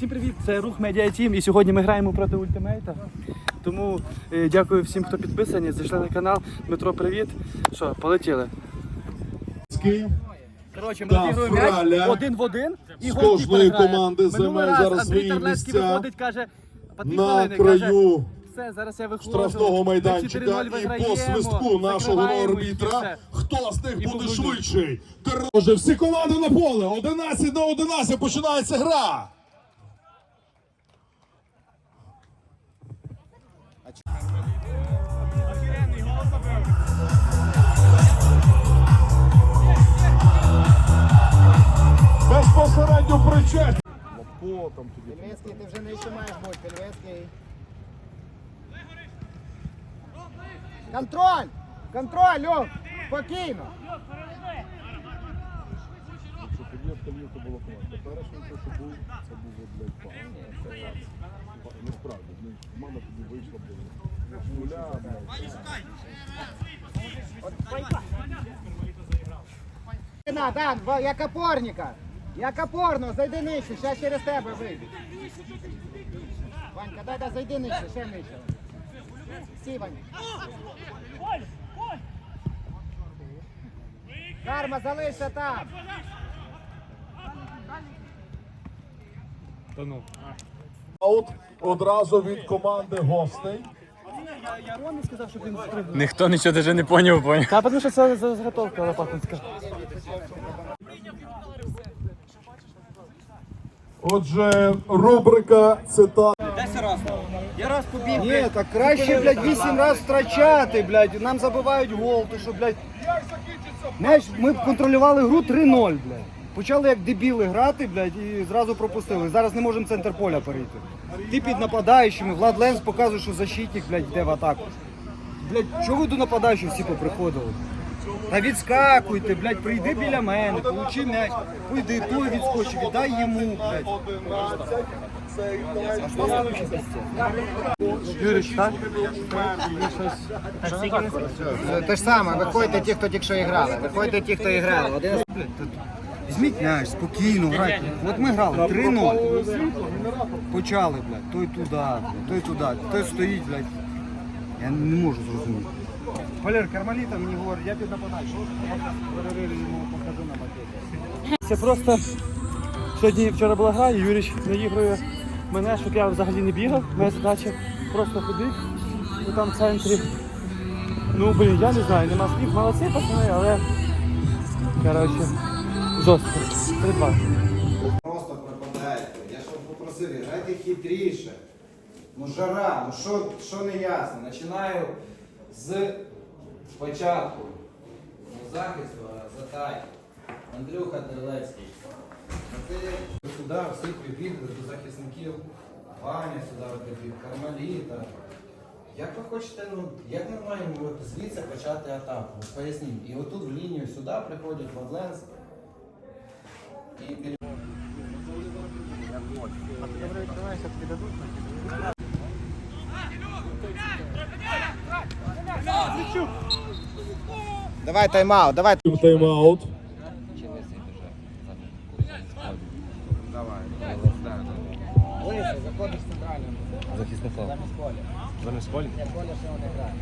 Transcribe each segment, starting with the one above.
Всім привіт! Це рух Медіа Тім і сьогодні ми граємо проти ультимейта. Тому е, дякую всім, хто підписані, зайшли на канал. Дмитро, привіт. Що, полетіли. Коротше, ми Та розігруємо Фраля м'яч один в один і з кожної грає. команди Минулий займає раз зараз Андрій свої Терлецький місця виходить, каже, по на хвилини, каже, краю все, зараз я виходжу. штрафного ми майданчика і виграємо, по свистку нашого закриваємо їх і арбітра. все. Хто з них буде побудуть. швидший? Отже, всі команди на поле. 11 на 11 починається гра. Безпосередньо причетні. Пельвецький, ти вже нижче маєш бути, Пельвецький. Контроль! Контроль, Льов! Спокійно! На, да, два- як опорника. Як опорно, зайди нижче, зараз через тебе вийде. Ванька, дай, дай, зайди нижче, ще нижче. Сі, Ванька. Карма, залишся там. Аут одразу від команди гостей. Я. Ніхто нічого даже не поняв, поняв. Та, тому що це за- заготовка лопатинська. Отже, рубрика цитат. Ні, так краще, блядь, вісім разів втрачати, блядь. Нам забивають гол, то що, блядь. Знаєш, ми контролювали гру 3-0, блядь. Почали як дебіли грати, блядь, і зразу пропустили. Зараз не можемо центр поля перейти. Ти під нападаючими, Влад Ленс показує, що защитник, блядь, йде в атаку. Блядь, чого ви до нападаючих всі поприходили? Та відскакуйте, блядь, прийди біля мене, получи м'яч, пойди, той відскочив, віддай йому, блядь. Юрич, так? Те ж саме, виходьте ті, хто тільки що грали. Виходьте ті, хто грали. Один... Візьміть м'яч, спокійно грайте. От ми грали 3-0. Почали, блядь, той туди, той туди, той стоїть, блядь. Я не можу зрозуміти. Валер, Кармаліта мені говорить, я під нападаю, що йому покажу на макеті. Це просто сьогодні вчора була гра, і Юрій наігрує мене, щоб я взагалі не бігав. Моя задача просто ходити і там в центрі. Ну блін, я не знаю, нема слів. Молодці пацани, але коротше, жорстко. 3-2. Просто пропадаєте. Я ж вам попросив, грайте хитріше. Ну жара, ну що, що не ясно. Починаю з початку. Ну, захисту, затай. Андрюха Терлецький. Сюди всі прибігли до захисників. Ваня сюди прибіг, Кармаліта. Як ви хочете, ну як ми маємо звідси почати атаку? Поясніть. І отут в лінію сюди приходять Вадленс. І Давай тайм-аут, давай. Тайм-аут. Лисий, заходиш центральним. Замість поля. Ні, поля ще не грає.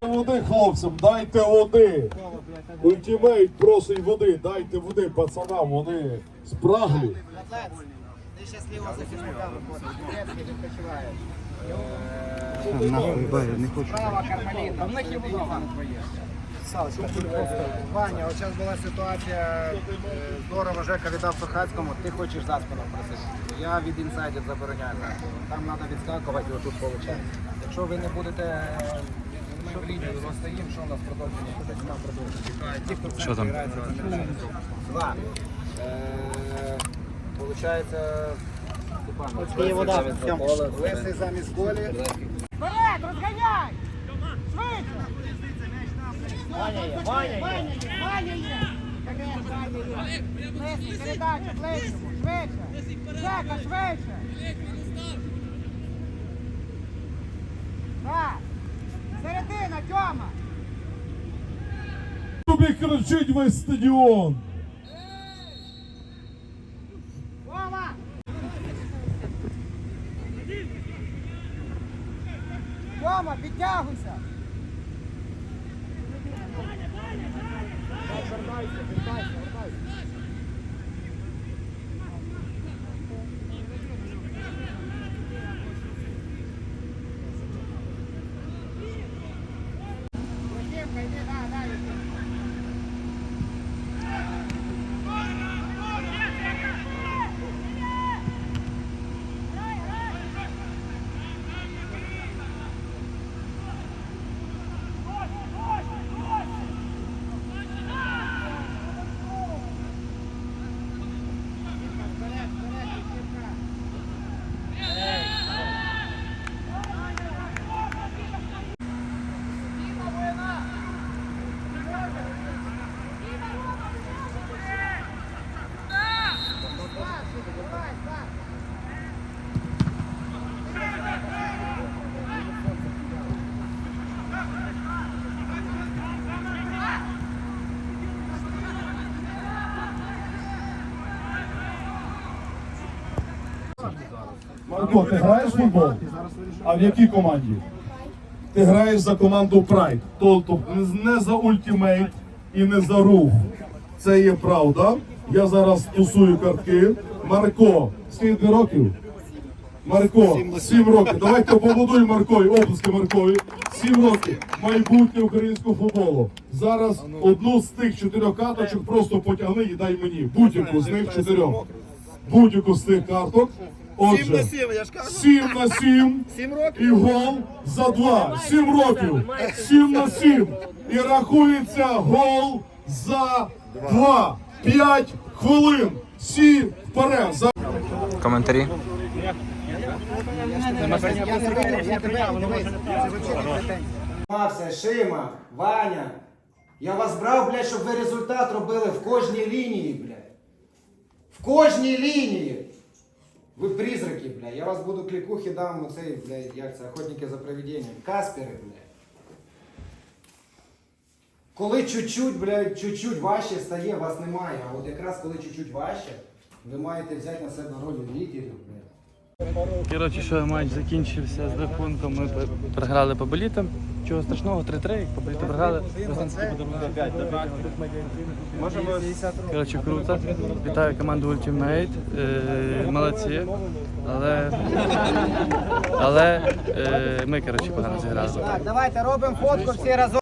Води хлопцям, дайте води. Ультимейт просить води, дайте води пацанам, вони спраглі. Ти зліва захисника виходиш. Турецький відпочиває. Нахуй, бай, не хочу. Права Кармаліта. В них твоє. Ваня, от зараз була ситуація, е, здорово Жека віддав Сухацькому, ти хочеш за спину просити. Я від інсайдів забороняю за. Там треба відскакувати, отут виходить. Якщо ви не будете е, ми в лінію розстаємо, що у нас продовження? Кудись нам продовження. Ті, хто в Що там? Два. Е, Получається, Степан, вода, Лисий замість голі. Вперед, розганяй! Швидше! Ваня є, Ваня є! Ваня є! Є! Передача, швидше! Жека, швидше! Так! Середина, Тьома! Тобі кричить весь стадіон. আমার বিজ্ঞা হয়েছে Марко, ти граєш в футбол? А в якій команді? Ти граєш за команду Pride. Тобто не за ультимейт і не за рух. Це є правда. Я зараз тусую картки. Марко, скільки років? Марко, сім років. Давайте побудуємо Маркові, обласки Маркові. Сім років. Майбутнє українського футболу. Зараз одну з тих чотирьох карточок просто потягни і дай мені. Будь-яку з них чотирьох. Будь-яку з тих карток. Отже, 7 на 7 і гол за 2. 7 років. 7 на 7. І рахується гол за 2. 5 хвилин. Всі вперед. За Коментарі. Мався, Шима, Ваня. Я вас брав, блядь, щоб ви результат робили в кожній лінії, блядь. В кожній лінії. Ви призраки, бля. Я вас буду клікухи дам оцей, блядь, як це, охотники за привиденням. Каспери, блядь. Коли чуть-чуть, блядь, чуть-чуть важче стає, вас немає. А от якраз коли чуть-чуть важче, ви маєте взяти на себе роль лідерів, блядь. Коротше, що матч закінчився з рахунком. Ми програли по болітам. Чого страшного, 3-3, як по болітам програли. Розненський подарунок 5 Коротше, круто. Вітаю команду Ultimate. Е, молодці. Але, але е, ми, коротше, погано зіграли. Так, давайте робимо фотку всі разом.